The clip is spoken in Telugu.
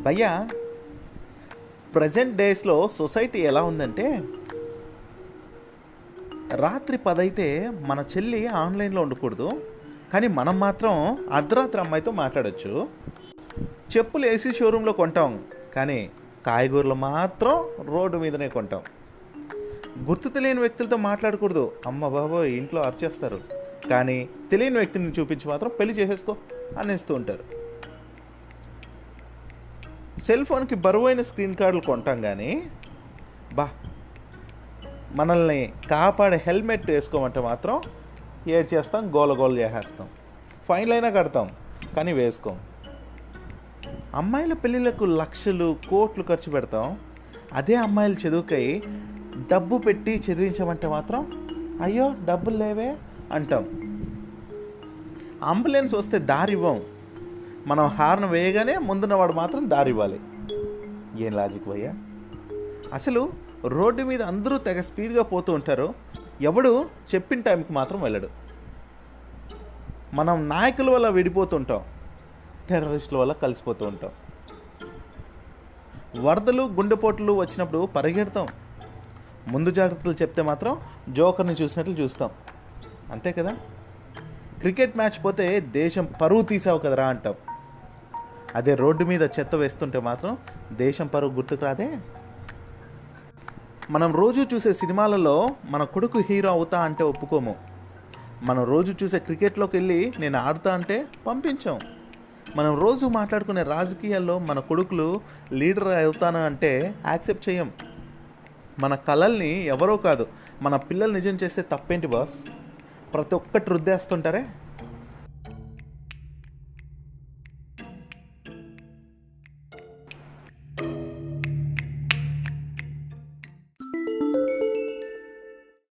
భయ్యా ప్రజెంట్ డేస్లో సొసైటీ ఎలా ఉందంటే రాత్రి పదైతే మన చెల్లి ఆన్లైన్లో ఉండకూడదు కానీ మనం మాత్రం అర్ధరాత్రి అమ్మాయితో మాట్లాడొచ్చు. చెప్పులు ఏసీ షోరూంలో కొంటాం కానీ కాయగూరలు మాత్రం రోడ్డు మీదనే కొంటాం. గుర్తు తెలియని వ్యక్తులతో మాట్లాడకూడదు. అమ్మ బాబోయ్ ఇంట్లో అర్చేస్తారు. కానీ తెలియని వ్యక్తిని చూపించి మాత్రం పెళ్ళి చేసేసుకో అనేస్తూ ఉంటారు. సెల్ ఫోన్కి బరువైన స్క్రీన్ కార్డులు కొంటాం కానీ బా మనల్ని కాపాడే హెల్మెట్ వేసుకోమంటే మాత్రం ఏడ్ చేస్తాం గోల గోల చేసేస్తాం. ఫైన్లు అయినా కడతాం కానీ వేసుకోం. అమ్మాయిల పెళ్ళిళ్ళకు లక్షలు కోట్లు ఖర్చు పెడతాం. అదే అమ్మాయిలు చదువుకై డబ్బు పెట్టి చదివించమంటే మాత్రం అయ్యో డబ్బులు లేవే అంటాం. అంబులెన్స్ వస్తే దారి ఇవ్వం మనం హార్న్ వేయగానే ముందున్నవాడు మాత్రం దారి ఇవ్వాలి. ఏం లాజిక్ భయ్యా? అసలు రోడ్డు మీద అందరూ తెగ స్పీడ్గా పోతూ ఉంటారు ఎవడు చెప్పిన టైంకి మాత్రం వెళ్ళడు. మనం నాయకుల వల్ల విడిపోతుంటాం టెర్రరిస్టుల వల్ల కలిసిపోతూ ఉంటాం. వరదలు గుండెపోట్లు వచ్చినప్పుడు పరిగెడతాం. ముందు జాగ్రత్తలు చెప్తే మాత్రం జోకర్ని చూసినట్లు చూస్తాం. అంతే కదా? క్రికెట్ మ్యాచ్ పోతే దేశం పరువు తీసావు కదరా అంటాం. అదే రోడ్డు మీద చెత్త వేస్తుంటే మాత్రం దేశం పరువు గుర్తుకు రాదే. మనం రోజు చూసే సినిమాలలో మన కొడుకు హీరో అవుతా అంటే ఒప్పుకోము. మనం రోజు చూసే క్రికెట్లోకి వెళ్ళి నేను ఆడుతా అంటే పంపించాం. మనం రోజు మాట్లాడుకునే రాజకీయాల్లో మన కొడుకులు లీడర్ అవుతాను అంటే యాక్సెప్ట్ చేయం మన కళల్ని ఎవరో కాదు మన పిల్లలు నిజం చేస్తే తప్పేంటి బాస్? ప్రతి ఒక్కటి రుద్దేస్తుంటారే?